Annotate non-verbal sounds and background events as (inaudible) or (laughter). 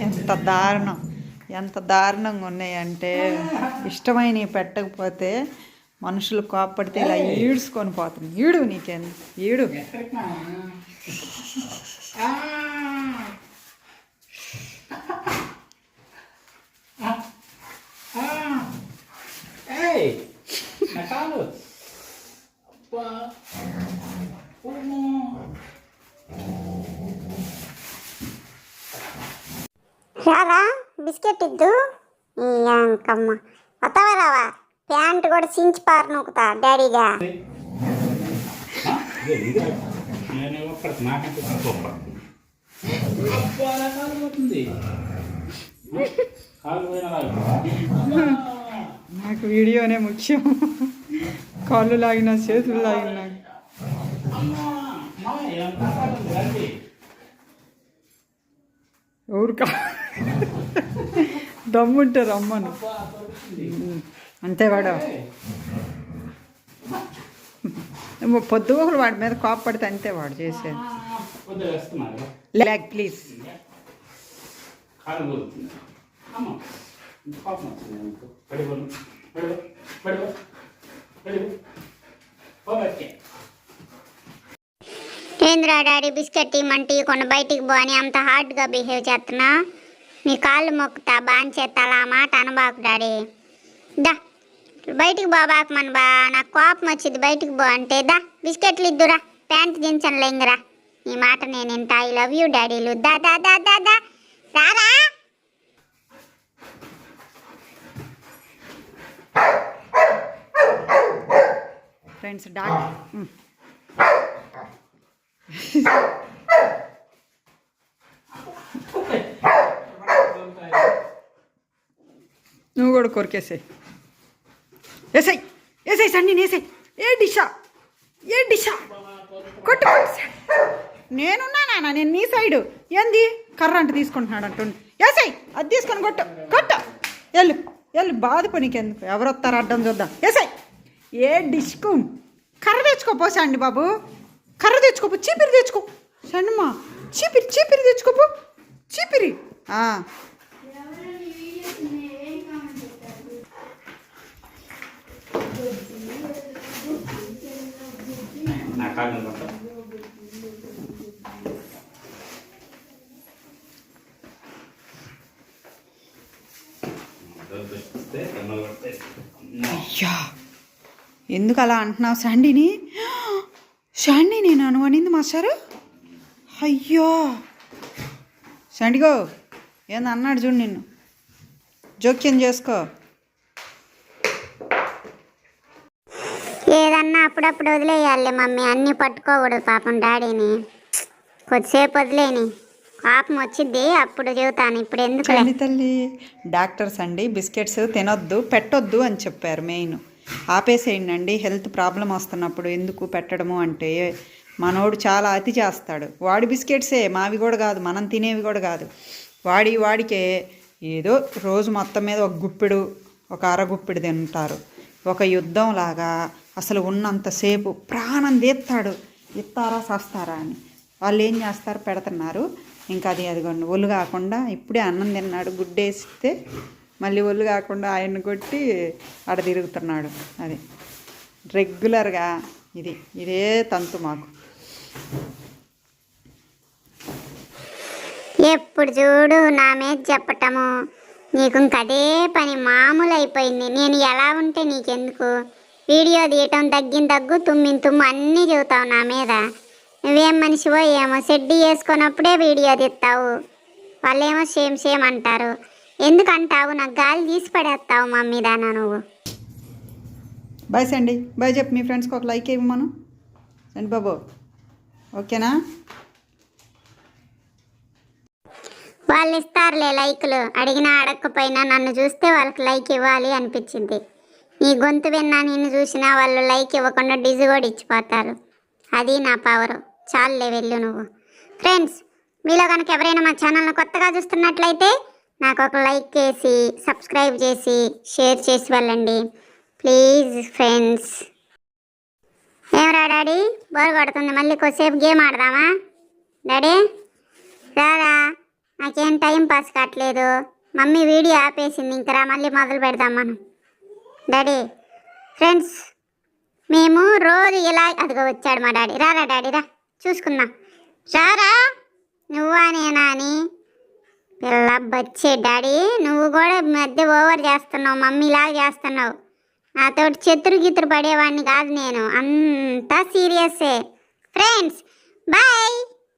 ఎంత దారుణం ఎంత దారుణంగా ఉన్నాయంటే ఇష్టమైనవి పెట్టకపోతే మనుషులు కోప్పడితే ఇలా ఈడ్చుకొని పోతుంది ఈడు నీకేంది ఈడు. రారా బిస్కెట్ ఇద్దు? అంకమ్మ. వస్తావా రావా ప్యాంట్ కూడా చించి పారు నూకుతా డాడీగా! నాకు వీడియోనే ముఖ్యం. కాళ్ళు లాగినా చేతులు లాగినా. అమ్మా! దమ్ముంటారు అమ్మను రమ్మను. అంతే వాడు. పొద్దు ఒకరు వాడి మీద కోపడితే అంతే వాడు చేసేది. లెగ్ ప్లీజ్ ఏంద్రా డాడీ బిస్కెట్ ఇమ్మంటే కొన్ని బయటికి పో అని అంత హార్డ్గా బిహేవ్ చేస్తున్నా? నీ కాళ్ళు మొక్కుతా బాంచేస్తా అలా ఆ మాట అనబాకు డాడీ. దా బయటికి బాబాకు మన బా నాకు కోపం వచ్చింది బయటికి పో అంటే దా బిస్కెట్లు ఇద్దురా ప్యాంట్ దించను లేంగరా ఈ మాట నేను వింటా ఐ లవ్ యూ డాడీలు దా దా దా దా దా. రారా? ఫ్రెండ్స్ డాక్ (laughs) నువ్వు కూడా కొరికేసాయి వేసాయి వేసాయి సండి వేసాయి ఏ డిషా ఏ డిషా కొట్టు కొట్టు నేనున్నానా నేను నీ సైడు. ఏంది? కర్ర అంటే తీసుకుంటున్నాడు అంటుండు. వేసాయి అది తీసుకొని కొట్టు కొట్టు. వెళ్ళు వెళ్ళు బాధ నీకెందుకు ఎవరు వస్తారు అడ్డం చూద్దాం. వేసాయి ఏ డిష్కు కర్ర తెచ్చుకోపో సండి బాబు. కర్ర తెచ్చుకోపు చీపిరి తెచ్చుకో. సండిమా చీపిరి చీపిరి తెచ్చుకోపు చీపిరి. అయ్యా ఎందుకు అలా అంటున్నావు శాండీని? శాండీ నేను అనువనింది మాస్టారు? అయ్యో. శాండిగో ఏంది అన్నాడు చూడు నిన్ను. జోక్యం చేసుకో. ఏదన్నా అప్పుడప్పుడు వదిలేయాలి మమ్మీ. అన్నీ పట్టుకోకూడదు పాపం డాడీని. కొద్దిసేపు వదిలేని. పాపం వచ్చింది అప్పుడు చెబుతాను ఇప్పుడు ఎందుకు తల్లి డాక్టర్స్ అండి బిస్కెట్స్ తినొద్దు పెట్టొద్దు అని చెప్పారు మెయిన్. ఆపేసేయండి హెల్త్ ప్రాబ్లం వస్తున్నప్పుడు ఎందుకు పెట్టడము అంటే మనోడు చాలా అతి చేస్తాడు. వాడి బిస్కెట్సే మావి కూడా కాదు మనం తినేవి కూడా కాదు. వాడి వాడికే ఏదో రోజు మొత్తం మీద ఒక గుప్పెడు ఒక అరగుప్పెడు తింటారు. ఒక యుద్ధం లాగా అసలు ఉన్నంతసేపు ప్రాణం తీస్తాడు. ఇస్తారా సస్తారా అని. వాళ్ళు ఏం చేస్తారు? పెడుతున్నారు. ఇంకా అది అదిగోండి ఒళ్ళు కాకుండా ఇప్పుడే అన్నం తిన్నాడు గుడ్డేస్తే మళ్ళీ ఒళ్ళు కాకుండా ఆయన్ని కొట్టి ఆడ తిరుగుతున్నాడు. అది రెగ్యులర్గా ఇది. ఇదే తంతు మాకు. ఎప్పుడు చూడు నా మీద చెప్పటము. నీకు ఇంకా అదే పని మామూలు అయిపోయింది. నేను ఎలా ఉంటే నీకెందుకు? వీడియో తీయటం తగ్గిన తగ్గు తుమ్మిన తుమ్ము అన్నీ చెబుతావు నా మీద. నువ్వేం మనిషివో ఏమో షెడ్డి వేసుకున్నప్పుడే వీడియో తీస్తావు. వాళ్ళేమో సేమ్ సేమ్ అంటారు. ఎందుకంటావు? నాకు గాలి తీసి పడేస్తావు మమ్మీ దానా నువ్వు. బాయ్ సండి. బాయ్ చెప్పు మీ ఫ్రెండ్స్కి ఒక లైక్ ఇవ్వమను సండి బాబు ఓకేనా? వాళ్ళు ఇస్తారులే లైకులు. అడిగినా అడగకపోయినా నన్ను చూస్తే వాళ్ళకి లైక్ ఇవ్వాలి అనిపించింది. ఈ గొంతు విన్నా నేను చూసినా వాళ్ళు లైక్ ఇవ్వకుండా డిజి కూడా ఇచ్చిపోతారు. అది నా పవర్. చాలులే వెళ్ళు నువ్వు. ఫ్రెండ్స్ మీలో కనుక ఎవరైనా మా ఛానల్ని కొత్తగా చూస్తున్నట్లయితే నాకు ఒక లైక్ చేసి సబ్స్క్రైబ్ చేసి షేర్ చేసి వెళ్ళండి. Please friends. ఏమరా డాడీ? బోర్ కొడుతుంది. మళ్ళీ కొద్దిసేపు గేమ్ ఆడదామా? డాడీ? రారా? నాకేం టైం పాస్ కావట్లేదు. మమ్మీ వీడియో ఆపేసింది. ఇంకరా మళ్ళీ మొదలు పెడదాం మనం. డాడీ ఫ్రెండ్స్ మేము రోజు ఇలా అదిగో వచ్చాడు మా డాడీ. రారా డాడీ రా. చూసుకుందాం. రారా? నువ్వా నేనా అని. పిల్ల బచ్చే డాడీ నువ్వు కూడా ఈ మధ్య ఓవర్ చేస్తున్నావు మమ్మీలా చేస్తున్నావు. నాతోటి చెతురు గితురు పడేవాడిని కాదు నేను. అంతా సీరియస్సే. Friends bye.